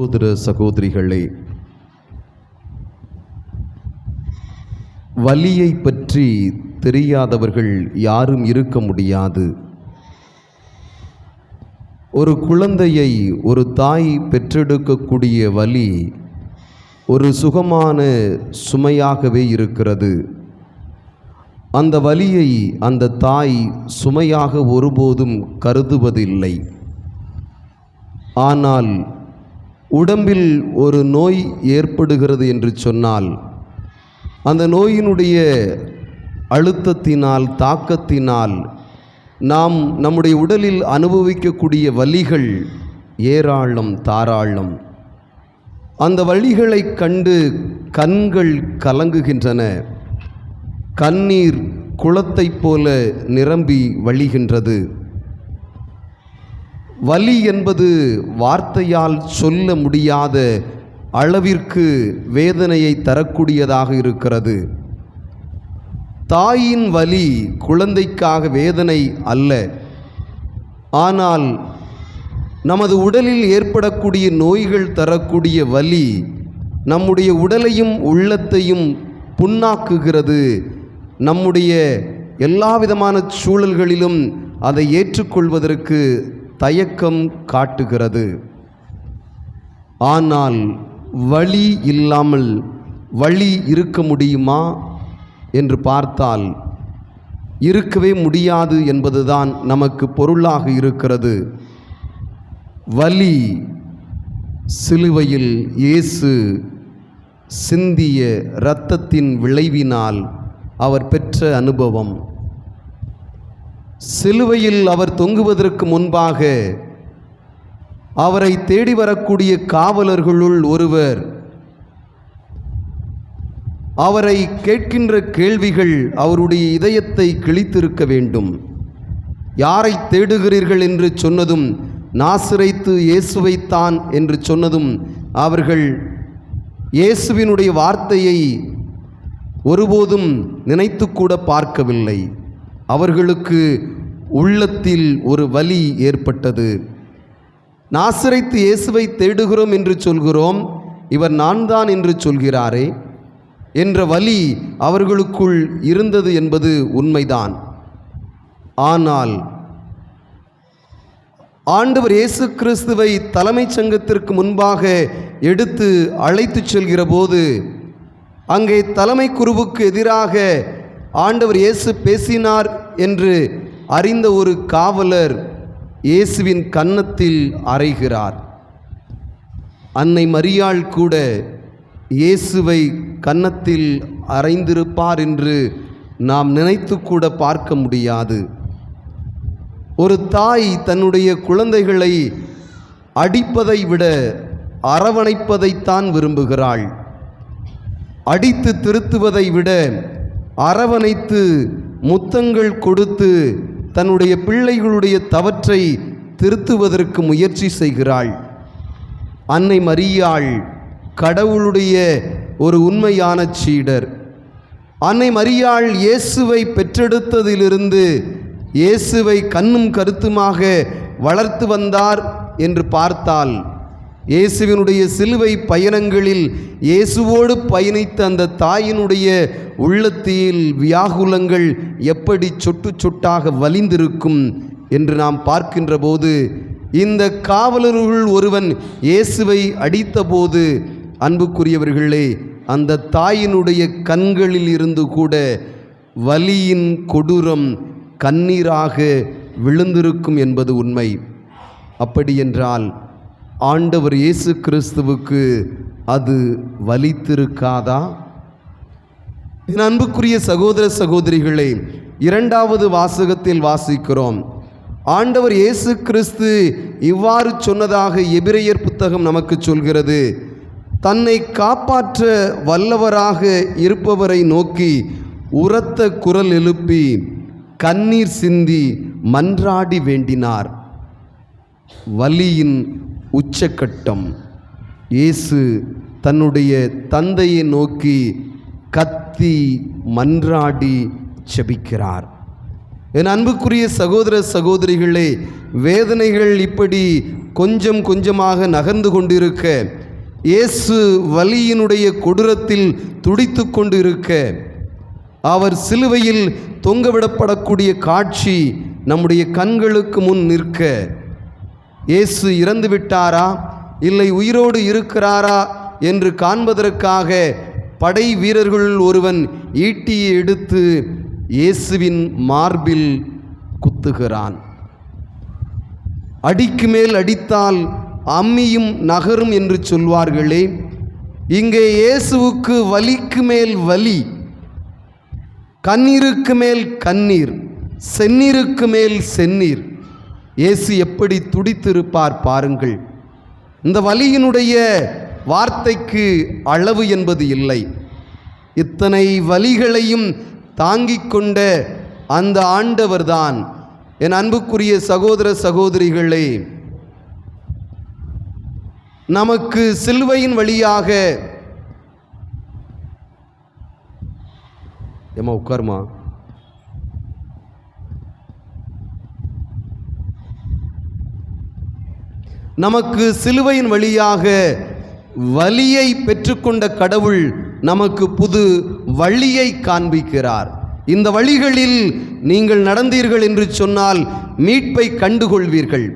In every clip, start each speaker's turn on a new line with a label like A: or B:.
A: சகோதர சகோதரிகளே வலியை பற்றி தெரியாதவர்கள் யாரும் இருக்க முடியாது. ஒரு குழந்தையை ஒரு தாய் பெற்றெடுக்கக்கூடிய வலி ஒரு சுகமான சுமையாகவே இருக்கிறது. அந்த வலியை அந்த தாய் சுமையாக ஒருபோதும் கருதுவதில்லை. ஆனால் உடம்பில் ஒரு நோய் ஏற்படுகிறது என்று சொன்னால் அந்த நோயினுடைய அழுத்தத்தினால் தாக்கத்தினால் நாம் நம்முடைய உடலில் அனுபவிக்கக்கூடிய வலிகள் ஏராளம் தாராளம். அந்த வழிகளைக் கண்டு கண்கள் கலங்குகின்றன. கண்ணீர் குளத்தைப் போல நிரம்பி வழிகின்றது. வலி என்பது வார்த்தையால் சொல்ல முடியாத அளவிற்கு வேதனையை தரக்கூடியதாக இருக்கிறது. தாயின் வலி குழந்தைக்காக வேதனை அல்ல. ஆனால் நமது உடலில் ஏற்படக்கூடிய நோய்கள் தரக்கூடிய வலி நம்முடைய உடலையும் உள்ளத்தையும் புண்ணாக்குகிறது. நம்முடைய எல்லா விதமான சூழல்களிலும் அதை ஏற்றுக்கொள்வதற்கு தயக்கம் காட்டுகிறது. ஆனால் வழி இல்லாமல் வழி இருக்க முடியுமா? என்று பார்த்தால் இருக்கவே முடியாது என்பதுதான் நமக்கு பொருளாக இருக்கிறது. வலி சிலுவையில் இயேசு சிந்திய இரத்தத்தின் விளைவினால் அவர் பெற்ற அனுபவம். சிலுவையில் அவர் தொங்குவதற்கு முன்பாக அவரை தேடி வரக்கூடிய காவலர்களுள் ஒருவர் அவரை கேட்கின்ற கேள்விகள் அவருடைய இதயத்தை கிழித்திருக்க வேண்டும். யாரை தேடுகிறீர்கள் என்று சொன்னதும் நாசிரைத்து இயேசுவைத்தான் என்று சொன்னதும் அவர்கள் இயேசுவினுடைய வார்த்தையை ஒருபோதும் நினைத்து கூட பார்க்கவில்லை. அவர்களுக்கு உள்ளத்தில் ஒரு வலி ஏற்பட்டது. நாசிரைத்து இயேசுவை தேடுகிறோம் என்று சொல்கிறோம். இவர் நான் தான் என்று சொல்கிறாரே. என்ற வலி அவர்களுக்குள் இருந்தது என்பது உண்மைதான். ஆனால் ஆண்டவர் இயேசு கிறிஸ்துவை தலைமைச் சங்கத்திற்கு முன்பாக எடுத்து அழைத்துச் செல்கிற போது அங்கே தலைமை குருவுக்கு எதிராக ஆண்டவர் இயேசு பேசினார் என்று அறிந்த ஒரு காவலர் இயேசுவின் கன்னத்தில் அறைகிறார். அன்னை மரியாள் கூட இயேசுவை கன்னத்தில் அறைந்திருப்பார் என்று நாம் நினைத்து கூட பார்க்க முடியாது. ஒரு தாய் தன்னுடைய குழந்தைகளை அடிப்பதை விட அரவணைப்பதைத்தான் விரும்புகிறாள். அடித்து திருத்துவதை விட அரவணைத்து முத்தங்கள் கொடுத்து தன்னுடைய பிள்ளைகளுடைய தவற்றை திருத்துவதற்கு முயற்சி செய்கிறாள். அன்னை மரியாள் கடவுளுடைய ஒரு உண்மையான சீடர். அன்னை மரியாள் இயேசுவை பெற்றெடுத்ததிலிருந்து இயேசுவை கண்ணும் கருத்துமாக வளர்த்து வந்தார் என்று பார்த்தால் இயேசுவினுடைய சிலுவை பயணங்களில் இயேசுவோடு பயணித்த அந்த தாயினுடைய உள்ளத்தில் வியாகுலங்கள் எப்படி சொட்டு சொட்டாக வலிந்திருக்கும் என்று நாம் பார்க்கின்ற போது இந்த காவலருள் ஒருவன் இயேசுவை அடித்தபோது அன்புக்குரியவர்களே அந்த தாயினுடைய கண்களில் இருந்து கூட வலியின் கொடூரம் கண்ணீராக விழுந்திருக்கும் என்பது உண்மை. அப்படியென்றால் ஆண்டவர் இயேசு கிறிஸ்துவுக்கு அது வலித்திருக்காதா? என் அன்புக்குரிய சகோதர சகோதரிகளை இரண்டாவது வாசகத்தில் வாசிக்கிறோம். ஆண்டவர் இயேசு கிறிஸ்து இவ்வாறு சொன்னதாக எபிரையர் புத்தகம் நமக்கு சொல்கிறது. தன்னை காப்பாற்ற வல்லவராக இருப்பவரை நோக்கி உரத்த குரல் எழுப்பி கண்ணீர் சிந்தி மன்றாடி வேண்டினார். வலியின் உச்சக்கட்டம். இயேசு தன்னுடைய தந்தையை நோக்கி கத்தி மன்றாடி செபிக்கிறார் என் அன்புக்குரிய சகோதர சகோதரிகளே வேதனைகள் இப்படி கொஞ்சம் கொஞ்சமாக நகர்ந்து கொண்டிருக்க இயேசு வலியினுடைய கொடூரத்தில் துடித்து கொண்டிருக்க அவர் சிலுவையில் தொங்கவிடப்படக்கூடிய காட்சி நம்முடைய கண்களுக்கு முன் நிற்க இயேசு இறந்து விட்டாரா? இல்லை உயிரோடு இருக்கிறாரா? என்று காண்பதற்காக படை வீரர்களுள் ஒருவன் ஈட்டியை எடுத்து இயேசுவின் மார்பில் குத்துகிறான். அடிக்கு மேல் அடித்தால் அம்மியும் நகரும் என்று சொல்வார்களே. இங்கே இயேசுவுக்கு வலிக்கு மேல் வலி கண்ணீருக்கு மேல் கண்ணீர் செந்நீருக்கு மேல் செந்நீர். இயேசு எப்படி துடித்திருப்பார் பாருங்கள். இந்த வலியினுடைய வார்த்தைக்கு அளவு என்பது இல்லை. இத்தனை வலிகளையும் தாங்கிக் கொண்ட அந்த ஆண்டவர்தான். என் அன்புக்குரிய சகோதர சகோதரிகளே நமக்கு சிலுவையின் வழியாக ஏம்மா உட்காருமா? நமக்கு சிலுவையின் வழியாக வலியை பெற்றுக்கொண்ட கடவுள் நமக்கு புது வழியை காண்பிக்கிறார். இந்த வழிகளில் நீங்கள் நடந்தீர்கள் என்று சொன்னால் மீட்பை கண்டுகொள்வீர்கள்.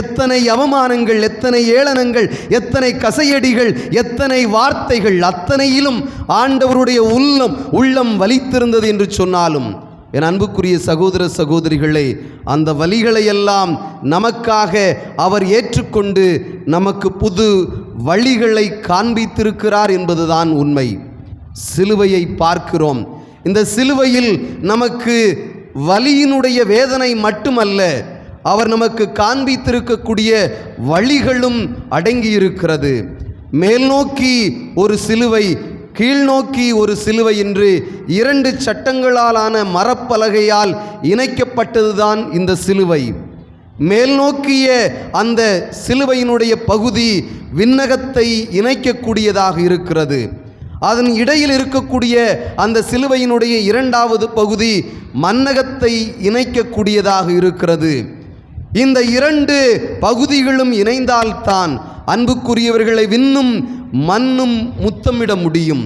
A: எத்தனை அவமானங்கள் எத்தனை ஏளனங்கள் எத்தனை கசையடிகள் எத்தனை வார்த்தைகள் அத்தனையிலும் ஆண்டவருடைய உள்ளம் உள்ளம் வலித்திருந்தது என்று சொன்னாலும் என் அன்புக்குரிய சகோதர சகோதரிகளே அந்த வழிகளையெல்லாம் நமக்காக அவர் ஏற்றுக்கொண்டு நமக்கு புது வழிகளை காண்பித்திருக்கிறார் என்பதுதான் உண்மை. சிலுவையை பார்க்கிறோம். இந்த சிலுவையில் நமக்கு வலியினுடைய வேதனை மட்டுமல்ல அவர் நமக்கு காண்பித்திருக்கக்கூடிய வழிகளும் அடங்கியிருக்கிறது. மேல் நோக்கி ஒரு சிலுவை கீழ்நோக்கி ஒரு சிலுவை என்று இரண்டு சட்டங்களாலான மரப்பலகையால் இணைக்கப்பட்டதுதான் இந்த சிலுவை. மேல் நோக்கிய அந்த சிலுவையினுடைய பகுதி விண்ணகத்தை இணைக்கக்கூடியதாக இருக்கிறது. அதன் இடையில் இருக்கக்கூடிய அந்த சிலுவையினுடைய இரண்டாவது பகுதி மன்னகத்தை இணைக்கக்கூடியதாக இருக்கிறது. இந்த இரண்டு பகுதிகளும் இணைந்தால்தான் அன்புக்குரியவர்களை விண்ணும் மண்ணும் முத்தமிட முடியும்.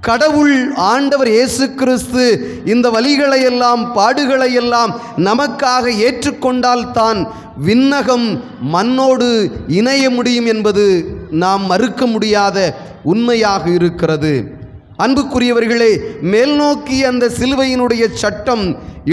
A: கடவுள் ஆண்டவர் இயேசு கிறிஸ்து இந்த வழிகளையெல்லாம் பாடுகளையெல்லாம் நமக்காக ஏற்றுக்கொண்டால்தான் விண்ணகம் மண்ணோடு இணைய முடியும் என்பது நாம் மறுக்க முடியாத உண்மையாக இருக்கிறது. அன்புக்குரியவர்களே மேல்நோக்கி அந்த சிலுவையினுடைய சட்டம்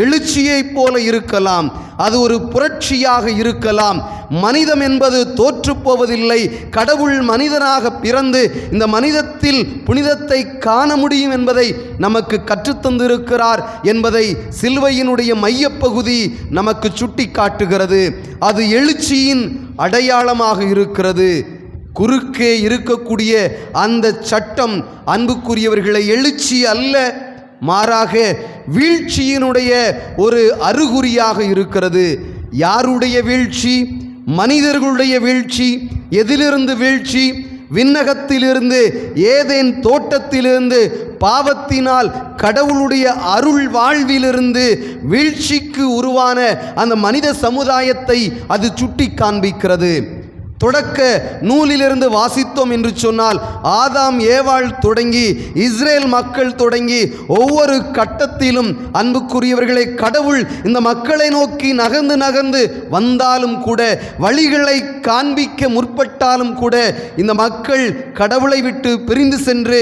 A: எழுச்சியைப் போல இருக்கலாம். அது ஒரு புரட்சியாக இருக்கலாம். மனிதம் என்பது தோற்றுப்போவதில்லை கடவுள் மனிதனாக பிறந்து இந்த மனிதத்தில் புனிதத்தை காண முடியும் என்பதை நமக்கு கற்றுத்தந்திருக்கிறார் என்பதை சிலுவையினுடைய மையப்பகுதி நமக்கு சுட்டி காட்டுகிறது அது எழுச்சியின் அடையாளமாக இருக்கிறது. குறுக்கே இருக்கக்கூடிய அந்த சட்டம் அன்புக்குரியவர்களை எழுச்சி அல்ல மாறாக வீழ்ச்சியினுடைய ஒரு அறிகுறியாக இருக்கிறது. யாருடைய வீழ்ச்சி? மனிதர்களுடைய வீழ்ச்சி. எதிலிருந்து வீழ்ச்சி? விண்ணகத்திலிருந்து ஏதேன் தோட்டத்திலிருந்து பாவத்தினால் கடவுளுடைய அருள் வாழ்விலிருந்து வீழ்ச்சிக்கு உருவான அந்த மனித சமுதாயத்தை அது சுட்டி காண்பிக்கிறது தொடக்க நூலிலிருந்து வாசித்தோம் என்று சொன்னால் ஆதாம் ஏவாள் தொடங்கி இஸ்ரேல் மக்கள் தொடங்கி ஒவ்வொரு கட்டத்திலும் அன்புக்குரியவர்களை கடவுள் இந்த மக்களை நோக்கி நகர்ந்து நகர்ந்து வந்தாலும் கூட வழிகளை காண்பிக்க முற்பட்டாலும் கூட இந்த மக்கள் கடவுளை விட்டு பிரிந்து சென்று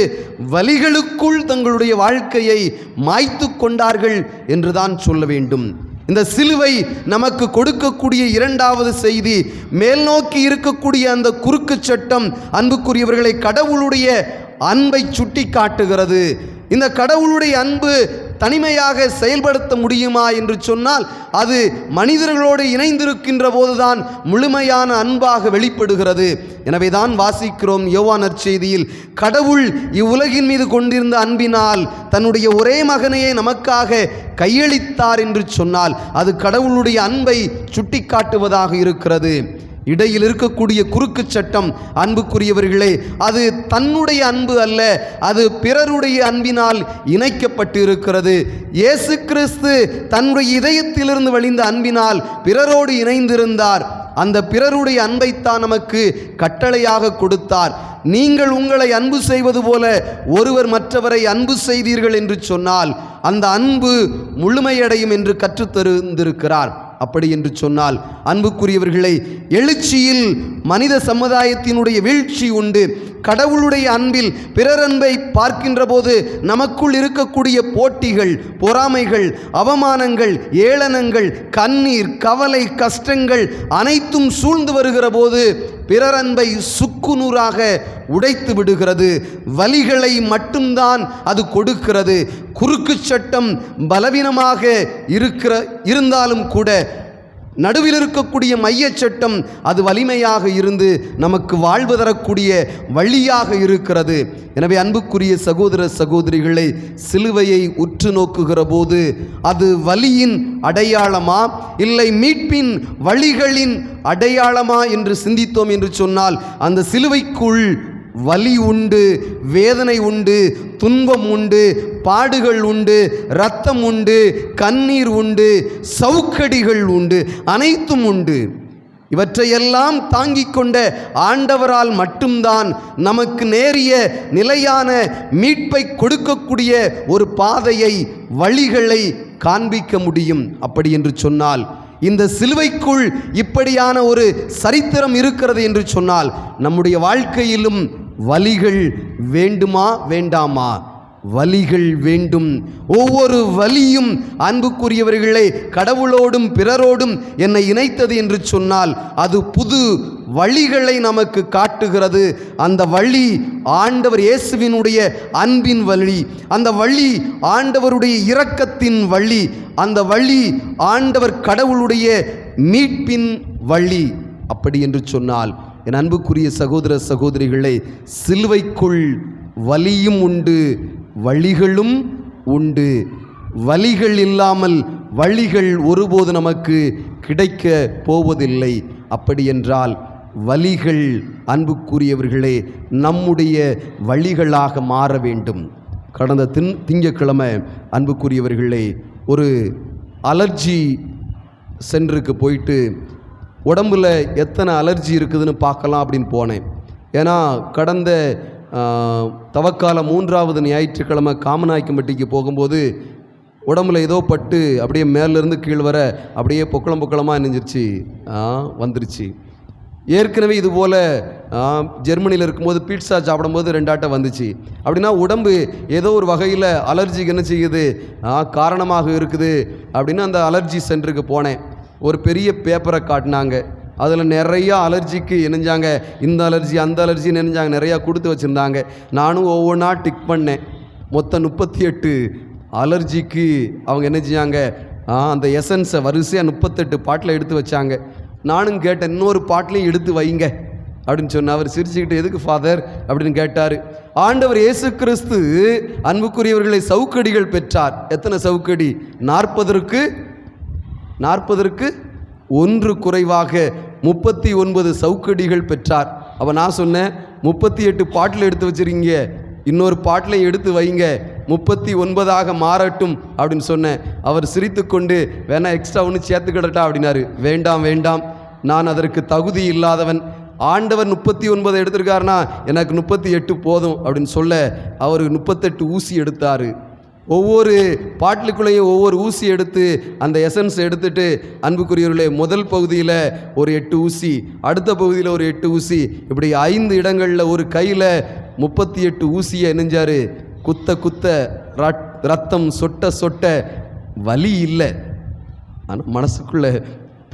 A: வழிகளுக்குள் தங்களுடைய வாழ்க்கையை மாய்த்து கொண்டார்கள் என்றுதான் சொல்ல வேண்டும். இந்த சிலுவை நமக்கு கொடுக்கக்கூடிய இரண்டாவது செய்தி மேல் நோக்கி இருக்கக்கூடிய அந்த குறுக்கு சட்டம் அன்புக்குரியவர்களை கடவுளுடைய அன்பை சுட்டி காட்டுகிறது இந்த கடவுளுடைய அன்பு தனிமையாக செயல்படுத்த முடியுமா என்று சொன்னால் அது மனிதர்களோடு இணைந்திருக்கின்ற போதுதான் முழுமையான அன்பாக வெளிப்படுகிறது. எனவே தான் வாசிக்கிறோம் யோவான் நற்செய்தியில் கடவுள் இவ்வுலகின் மீது கொண்டிருந்த அன்பினால் தன்னுடைய ஒரே மகனையே நமக்காக கையளித்தார் என்று சொன்னால் அது கடவுளுடைய அன்பை சுட்டிக்காட்டுவதாக இருக்கிறது. இடையில் இருக்கக்கூடிய குறுக்கு சட்டம் அன்புக்குரியவர்களே அது தன்னுடைய அன்பு அல்ல அது பிறருடைய அன்பினால் இணைக்கப்பட்டு இருக்கிறது இயேசு கிறிஸ்து தன்னுடைய இதயத்திலிருந்து வழிந்த அன்பினால் பிறரோடு இணைந்திருந்தார். அந்த பிறருடைய அன்பைத்தான் நமக்கு கட்டளையாக கொடுத்தார். நீங்கள் உங்களை அன்பு செய்வது போல ஒருவர் மற்றவரை அன்பு செய்தீர்கள் என்று சொன்னால் அந்த அன்பு முழுமையடையும் என்று கற்றுத்தருந்திருக்கிறார். அப்படி என்று சொன்னால் அன்புக்குரியவர்களை எழுச்சியில் மனித சமுதாயத்தினுடைய வீழ்ச்சி உண்டு. கடவுளுடைய அன்பில் பிறர் அன்பை பார்க்கின்ற போது நமக்குள் இருக்கக்கூடிய போட்டிகள் பொறாமைகள் அவமானங்கள் ஏளனங்கள் கண்ணீர் கவலை கஷ்டங்கள் அனைத்தும் சூழ்ந்து வருகிற போது பிறர் அன்பை சுக்குநூறாக உடைத்து விடுகிறது. வலிகளை மட்டும்தான் அது கொடுக்கிறது. குறுக்கு சட்டம் பலவீனமாக இருக்கிற இருந்தாலும் கூட நடுவில் இருக்கக்கூடிய மையச் சட்டம் அது வலிமையாக இருந்து நமக்கு வாழ்வு தரக்கூடிய வழியாக இருக்கிறது. எனவே அன்புக்குரிய சகோதர சகோதரிகளை சிலுவையை உற்று நோக்குகிற போது அது வலியின் அடையாளமா இல்லை மீட்பின் வழிகளின் அடையாளமா என்று சிந்தித்தோம் என்று சொன்னால் அந்த சிலுவைக்குள் வலி உண்டு வேதனை உண்டு துன்பம் உண்டு பாடுகள் உண்டு இரத்தம் உண்டு கண்ணீர் உண்டு சவுக்கடிகள் உண்டு அனைத்தும் உண்டு. இவற்றையெல்லாம் தாங்கிக் கொண்ட ஆண்டவரால் மட்டும்தான் நமக்கு நேரிய நிலையான மீட்பை கொடுக்கக்கூடிய ஒரு பாதையை வழிகளை காண்பிக்க முடியும். அப்படி என்று சொன்னால் இந்த சிலுவைக்குள் இப்படியான ஒரு சரித்திரம் இருக்கிறது என்று சொன்னால் நம்முடைய வாழ்க்கையிலும் வலிகள் வேண்டுமா வேண்டாமா? வலிகள் வேண்டும். ஒவ்வொரு வலியும் அன்புக்குரியவர்களை கடவுளோடும் பிறரோடும் என்னை இணைத்தது என்று சொன்னால் அது புது வழிகளை நமக்கு காட்டுகிறது. அந்த வழி ஆண்டவர் இயேசுவினுடைய அன்பின் வழி அந்த வழி ஆண்டவருடைய இரக்கத்தின் வழி அந்த வழி ஆண்டவர் கடவுளுடைய மீட்பின் வழி. அப்படி என்று சொன்னால் என் அன்புக்குரிய சகோதர சகோதரிகளை சிலுவைக்குள் வலியும் உண்டு வழிகளும் உண்டு. வழிகள் இல்லாமல் வழிகள் ஒருபோது நமக்கு கிடைக்க போவதில்லை. அப்படி என்றால் வழிகள் அன்புக்குரியவர்களே நம்முடைய வழிகளாக மாற வேண்டும். கடந்த தின் திங்கக்கிழமை அன்புக்குரியவர்களே ஒரு அலர்ஜி சென்டருக்கு போயிட்டு உடம்பில் எத்தனை அலர்ஜி இருக்குதுன்னு பார்க்கலாம் அப்படின்னு போனேன். ஏன்னா கடந்த தவக்கால மூன்றாவது ஞாயிற்றுக்கிழமை காமநாயக்கம்பட்டிக்கு போகும்போது உடம்புல ஏதோ பட்டு அப்படியே மேலேருந்து கீழ் வர அப்படியே பொக்களம் பொக்களமாக நெஞ்சிருச்சு வந்துருச்சு. ஏற்கனவே இது போல் ஜெர்மனியில் இருக்கும்போது பீட்சா சாப்பிடும்போது ரெண்டாட்டம் வந்துச்சு. அப்படின்னா உடம்பு ஏதோ ஒரு வகையில் அலர்ஜிக்கு என்ன செய்யுது? காரணமாக இருக்குது அப்படின்னு அந்த அலர்ஜி சென்டருக்கு போனேன். ஒரு பெரிய பேப்பரை காட்டினாங்க. அதில் நிறையா அலர்ஜிக்கு இணைஞ்சாங்க. இந்த அலர்ஜி அந்த அலர்ஜி நினைஞ்சாங்க நிறையா கொடுத்து வச்சுருந்தாங்க. நானும் ஒவ்வொன்றா டிக் பண்ணேன். மொத்தம் முப்பத்தி எட்டு அலர்ஜிக்கு அவங்க என்ன செஞ்சாங்க? அந்த எசன்ஸை வரிசையாக முப்பத்தெட்டு பாட்டில் எடுத்து வச்சாங்க. நானும் கேட்டேன் இன்னொரு பாட்டிலையும் எடுத்து வைங்க. அப்படின்னு சொன்ன அவர் சிரிச்சுக்கிட்டு எதுக்கு ஃபாதர் அப்படின்னு கேட்டார். ஆண்டவர் இயேசு கிறிஸ்து அன்புக்குரியவர்களை சவுக்கடிகள் பெற்றார். எத்தனை சவுக்கடி? நாற்பதற்கு நாற்பதற்கு ஒன்று குறைவாக முப்பத்தி ஒன்பது சவுக்கடிகள் பெற்றார். அப்போ நான் சொன்னேன் முப்பத்தி எட்டு பாட்டில் எடுத்து வச்சிருக்கீங்க இன்னொரு பாட்டில் எடுத்து வைங்க முப்பத்தி ஒன்பதாக மாறட்டும் அப்படின்னு சொன்னேன். அவர் சிரித்துக்கொண்டு வேணா எக்ஸ்ட்ரா ஒன்று சேர்த்துக்கிடட்டா? அப்படின்னாரு. வேண்டாம் வேண்டாம். நான் அதற்கு தகுதி இல்லாதவன். ஆண்டவர் முப்பத்தி ஒன்பது எடுத்திருக்காருனா எனக்கு முப்பத்தி எட்டு போதும் அப்படின்னு சொல்ல அவர் முப்பத்தெட்டு ஊசி எடுத்தார். ஒவ்வொரு பாட்டிலுக்குள்ளேயும் ஒவ்வொரு ஊசி எடுத்து அந்த எசன்ஸ் எடுத்துட்டு அன்புக்குரியவர்களே முதல் பகுதியில் ஒரு எட்டு ஊசி அடுத்த பகுதியில் ஒரு எட்டு ஊசி இப்படி ஐந்து இடங்களில் ஒரு கையில் முப்பத்தி எட்டு ஊசியை நெஞ்சாரு குத்த குத்த ரத்தம் சொட்ட சொட்ட வலி இல்லை. ஆனால் மனசுக்குள்ள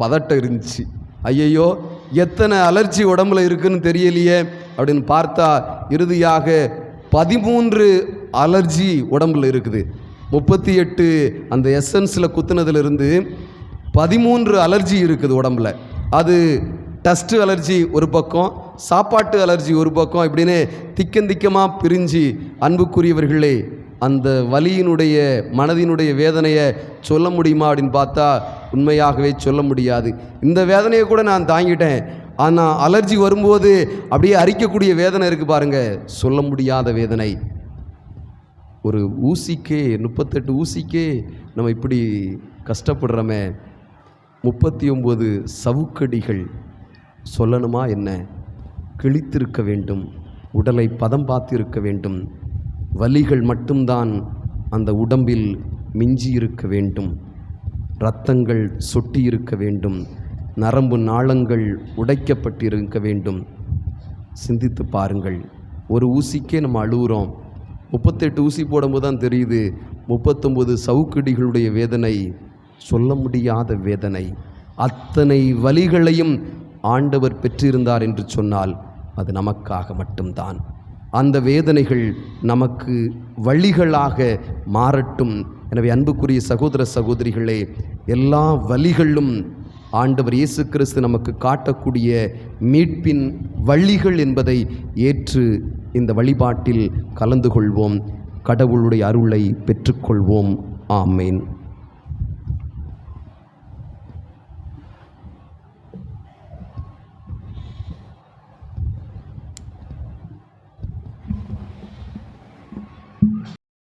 A: பதட்டம் இருந்துச்சு. ஐயையோ எத்தனை அலர்ஜி உடம்புல இருக்குன்னு தெரியலையே அப்படின்னு பார்த்தா இறுதியாக பதிமூன்று அலர்ஜி உடம்புல இருக்குது. முப்பத்தி எட்டு அந்த எசன்ஸில் குத்துனதுலேருந்து பதிமூன்று அலர்ஜி இருக்குது உடம்புல. அது டஸ்ட்டு அலர்ஜி ஒரு பக்கம் சாப்பாட்டு அலர்ஜி ஒரு பக்கம் இப்படின்னு திக்கம் திக்கமாக பிரிஞ்சு அன்புக்குரியவர்களே அந்த வலியினுடைய மனதினுடைய வேதனையை சொல்ல முடியுமா அப்படின்னு பார்த்தா உண்மையாகவே சொல்ல முடியாது. இந்த வேதனையை கூட நான் தாங்கிட்டேன். ஆனால் அலர்ஜி வரும்போது அப்படியே அரிக்கக்கூடிய வேதனை இருக்குது பாருங்க. சொல்ல முடியாத வேதனை. ஒரு ஊசிக்கே முப்பத்தெட்டு ஊசிக்கே நம்ம இப்படி கஷ்டப்படுறோமே. முப்பத்தி ஒம்பது சவுக்கடிகள் சொல்லணுமா என்ன? கிழித்திருக்க வேண்டும். உடலை பதம் பார்த்திருக்க வேண்டும். வலிகள் மட்டும்தான் அந்த உடம்பில் மிஞ்சி இருக்க வேண்டும். இரத்தங்கள் சொட்டி இருக்க வேண்டும். நரம்பு நாளங்கள் உடைக்கப்பட்டிருக்க வேண்டும். சிந்தித்து பாருங்கள். ஒரு ஊசிக்கே நம்ம அழுகுறோம். முப்பத்தெட்டு ஊசி போடும்போது தான் தெரியுது. முப்பத்தொம்பது சவுக்கடிகளுடைய வேதனை சொல்ல முடியாத வேதனை. அத்தனை வலிகளையும் ஆண்டவர் பெற்றிருந்தார் என்று சொன்னால் அது நமக்காக மட்டும்தான். அந்த வேதனைகள் நமக்கு வழிகளாக மாறட்டும். எனவே அன்புக்குரிய சகோதர சகோதரிகளே எல்லா வழிகளும் ஆண்டவர் இயேசு கிறிஸ்து நமக்கு காட்டக்கூடிய மீட்பின் வழிகள் என்பதை ஏற்று இந்த வழிபாட்டில் கலந்து கொள்வோம். கடவுளுடைய அருளை பெற்றுக்கொள்வோம். ஆமேன்.